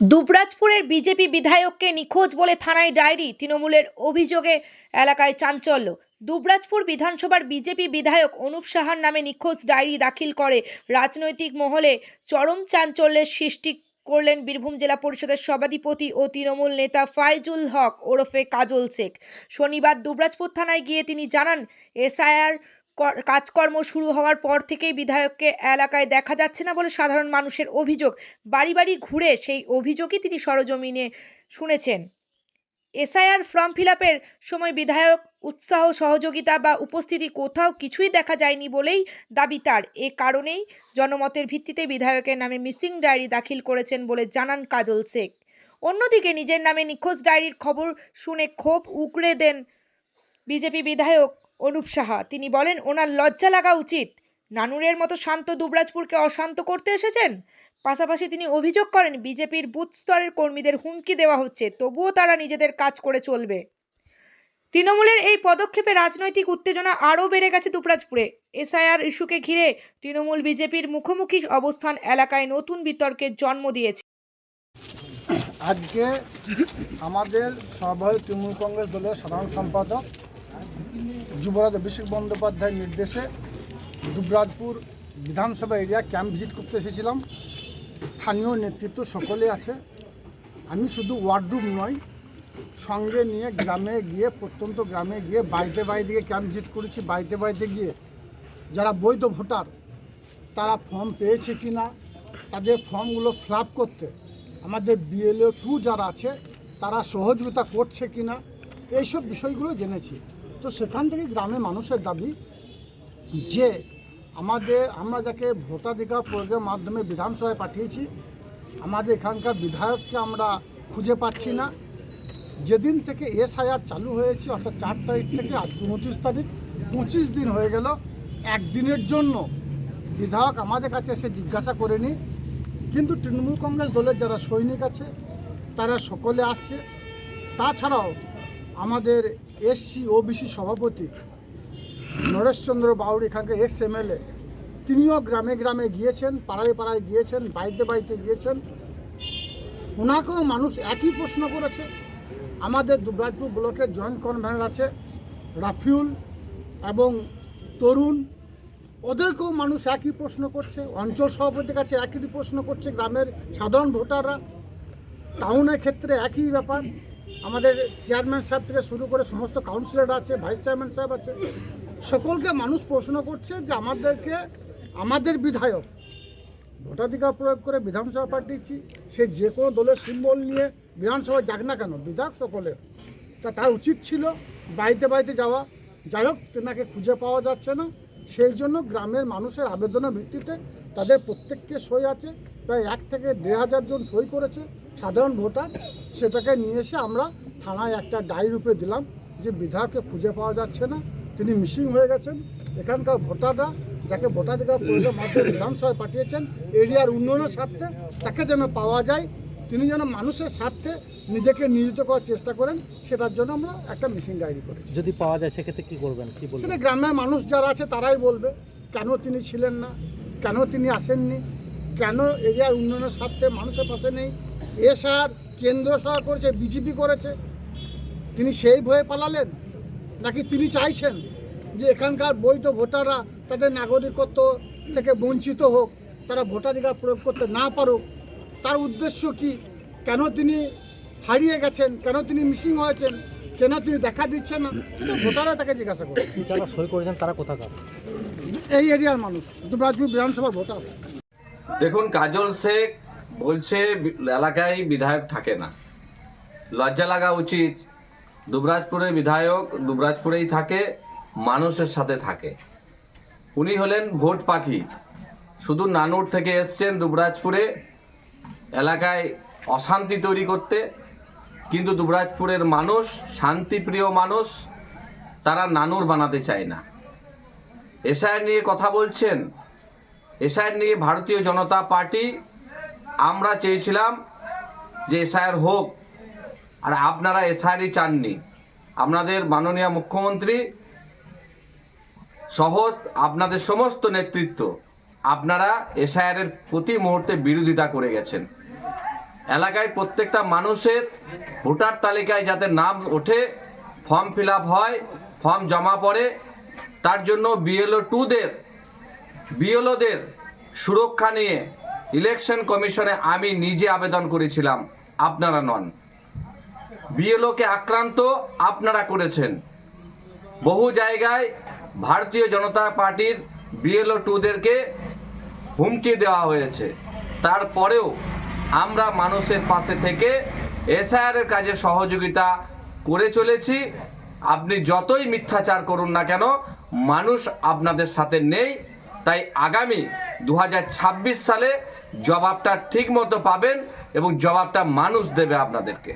দুবরাজপুরের BJP বিধায়ককে নিখোঁজ বলে থানায় ডায়েরি, তৃণমূলের অভিযোগে এলাকায় চাঞ্চল্য। দুবরাজপুর বিধানসভার বিজেপি বিধায়ক অনুপ সাহার নামে নিখোঁজ ডায়েরি দাখিল করে রাজনৈতিক মহলে চরম চাঞ্চল্যের সৃষ্টি করলেন বীরভূম জেলা পরিষদের সভাধিপতি ও তৃণমূল নেতা ফাইজুল হক ওরফে কাজল শেখ। শনিবার দুবরাজপুর থানায় গিয়ে তিনি জানান, এসআইআর কাজকর্ম শুরু হওয়ার পর থেকেই বিধায়ককে এলাকায় দেখা যাচ্ছে না বলে সাধারণ মানুষের অভিযোগ। বাড়ি বাড়ি ঘুরে সেই অভিযোগই তিনি সরজমিনে শুনেছেন। এসআইআর ফর্ম ফিল সময় বিধায়ক উৎসাহ, সহযোগিতা বা উপস্থিতি কোথাও কিছুই দেখা যায়নি বলেই দাবি তার। এ কারণেই জনমতের ভিত্তিতে বিধায়কের নামে মিসিং ডায়েরি দাখিল করেছেন বলে জানান কাজল শেখ। অন্যদিকে নিজের নামে নিখোঁজ ডায়েরির খবর শুনে ক্ষোভ উগড়ে দেন বিজেপি বিধায়ক অনুপ সাহা। তিনি বলেন, ওনার লজ্জা লাগা উচিত। নানুরের মতো শান্ত দুবরাজপুরকে অশান্ত করতে এসেছেন? পাশাপাশি তিনি অভিযোগ করেন, বিজেপির বুথ স্তরের কর্মীদের হুমকি দেওয়া হচ্ছে, তবুও তারা নিজেদের কাজ করে চলবে। তৃণমূলের এই পদক্ষেপে রাজনৈতিক উত্তেজনা আরও বেড়ে গেছে দুবরাজপুরে। এসআইআর ইস্যুকে ঘিরে তৃণমূল বিজেপির মুখোমুখি অবস্থান এলাকায় নতুন বিতর্কের জন্ম দিয়েছে। আজকে আমাদের সর্বভারতীয় তৃণমূল কংগ্রেস দলের সাধারণ সম্পাদক যুবরাজ অভিষেক বন্দ্যোপাধ্যায়ের নির্দেশে দুবরাজপুর বিধানসভা এরিয়া ক্যাম্প ভিজিট করতে এসেছিলাম। স্থানীয় নেতৃত্ব সকলে আছে। আমি শুধু ওয়ার্ডরুম নয়, সঙ্গে নিয়ে গ্রামে গিয়ে, প্রত্যন্ত গ্রামে গিয়ে, বাড়িতে বাড়িতে গিয়ে ক্যাম্প ভিজিট করেছি। বাড়িতে বাড়িতে গিয়ে যারা বৈধ ভোটার, তারা ফর্ম পেয়েছে কি না তাদের ফর্মগুলো ফিল করতে আমাদের বিএলও টু যারা আছে, তারা সহযোগিতা করছে কি না এইসব বিষয়গুলো জেনেছি। তো সেখান থেকে গ্রামের মানুষের দাবি যে আমাদের, আমরা যাকে ভোটাধিকার প্রয়োগের মাধ্যমে বিধানসভায় পাঠিয়েছি, আমাদের এখানকার বিধায়ককে আমরা খুঁজে পাচ্ছি না। যেদিন থেকে এসআইআর চালু হয়েছে, অর্থাৎ চার তারিখ থেকে আজ উনত্রিশ তারিখ, পঁচিশ দিন হয়ে গেল, একদিনের জন্য বিধায়ক আমাদের কাছে এসে জিজ্ঞাসা করেনি। কিন্তু তৃণমূল কংগ্রেস দলের যারা সৈনিক আছে, তারা সকলে আসছে। তাছাড়াও আমাদের এসসি ওবিসি সভাপতি নরেশচন্দ্র বাউর এখানকার এক্স এমএলএ তিনিও গ্রামে গ্রামে গিয়েছেন, পাড়ায় পাড়ায় গিয়েছেন, বাড়িতে বাড়িতে গিয়েছেন। ওনাকেও মানুষ একই প্রশ্ন করেছে। আমাদের দুবরাজপুর ব্লকের জয়েন্ট কনভেনার আছে রাফিউল এবং তরুণ। ওদেরকেও মানুষ একই প্রশ্ন করছে। অঞ্চল সভাপতির কাছে একই প্রশ্ন করছে গ্রামের সাধারণ ভোটাররা। টাউনের ক্ষেত্রে একই ব্যাপার। আমাদের চেয়ারম্যান সাহেব থেকে শুরু করে সমস্ত কাউন্সিলর আছে ভাইস চেয়ারম্যান সাহেব আছে, সকলকে মানুষ প্রশ্ন করছে যে আমাদেরকে, আমাদের বিধায়ক ভোটাধিকার প্রয়োগ করে বিধানসভা পাঠিয়েছি, সে যে কোনো দলের সিম্বল নিয়ে বিধানসভা যাক না কেন, বিধায়ক সকলে। তা তার উচিত ছিল বাড়িতে বাড়িতে যাওয়া। যাই হোক, তেনাকে খুঁজে পাওয়া যাচ্ছে না। সেই জন্য গ্রামের মানুষের আবেদনের ভিত্তিতে তাদের প্রত্যেককে সই আছে। প্রায় এক থেকে দেড় হাজার জন সই করেছে। সাধারণ ভোটার সেটাকে নিয়ে এসে আমরা থানায় একটা ডায়েরি রূপে দিলাম যে বিধায়ককে খুঁজে পাওয়া যাচ্ছে না তিনি মিসিং হয়ে গেছেন। এখানকার ভোটাররা যাকে ভোটাধিকার প্রয়োগের মাধ্যমে বিধানসভায় পাঠিয়েছেন এরিয়ার উন্নয়নের স্বার্থে তাকে যেন পাওয়া যায় তিনি যেন মানুষের স্বার্থে নিজেকে নিয়োজিত করার চেষ্টা করেন সেটার জন্য আমরা একটা মিসিং ডায়েরি করেছি। যদি পাওয়া যায় সেক্ষেত্রে কি করবেন কি বলবেন? সেটা গ্রামের মানুষ যারা আছে তারাই বলবে কেন তিনি ছিলেন না কেন তিনি আসেননি কেন এরিয়ার উন্নয়নের স্বার্থে মানুষের পাশে নেই এসআর কেন্দ্র সরকার করেছে বিজেপি করেছে। তিনি সেই ভয়ে পালালেন? নাকি তিনি চাইছেন যে এখানকার বৈধ ভোটাররা তাদের নাগরিকত্ব থেকে বঞ্চিত হোক তারা ভোটাধিকার প্রয়োগ করতে না পারুক? তার উদ্দেশ্য কি? কেন তিনি হারিয়ে গেছেন? কেন তিনি মিসিং হয়েছেন? কেন তিনি দেখা দিচ্ছেন না? সেটা ভোটাররা তাকে জিজ্ঞাসা করে যারা সই করেছেন তারা কোথাকার? এই এরিয়ার মানুষ দুবরাজপুর বিধানসভার ভোটার। দেখুন কাজল শেখ বলছে, এলাকায় বিধায়ক থাকে না। লজ্জা লাগা উচিত। দুবরাজপুরের বিধায়ক দুবরাজপুরেই থাকে, মানুষের সাথে থাকে। উনি হলেন ভোট পাখি। শুধু নানুর থেকে এসছেন দুবরাজপুরে, এলাকায় অশান্তি তৈরি করতে। কিন্তু দুবরাজপুরের মানুষ, শান্তিপ্রিয় মানুষ, তারা নানুর বানাতে চায় না। এসআইয়ের নিয়ে কথা বলছেন। এসআইয়ের নিয়ে ভারতীয় জনতা পার্টি আমরা চেয়েছিলাম যে এসআইআর হোক, আর আপনারা এসআইআরই চাননি। আপনাদের মাননীয় মুখ্যমন্ত্রী সহ আপনাদের সমস্ত নেতৃত্ব, আপনারা এসআইআরের প্রতি মুহূর্তে বিরোধিতা করে গেছেন। এলাকায় প্রত্যেকটা মানুষের ভোটার তালিকায় যাতে নাম ওঠে, ফর্ম ফিল হয়, ফর্ম জমা পড়ে, তার জন্য বিএলও টুদের, বিএলওদের সুরক্ষা নিয়ে ইলেকশন কমিশনে আমি নিজে আবেদন করেছিলাম, আপনারা নন। বিএলওকে আক্রান্ত আপনারা করেছেন। বহু জায়গায় ভারতীয় জনতা পার্টির বিএলও টুদেরকে হুমকি দেওয়া হয়েছে। তারপরেও আমরা মানুষের পাশে থেকে এসআইআরের কাজে সহযোগিতা করে চলেছি। আপনি যতই মিথ্যাচার করুন না কেন, মানুষ আপনাদের সাথে নেই। তাই আগামী দু হাজার ছাব্বিশ সালে জবাবটা ঠিক মতো পাবেন এবং জবাবটা মানুষ দেবে আপনাদেরকে।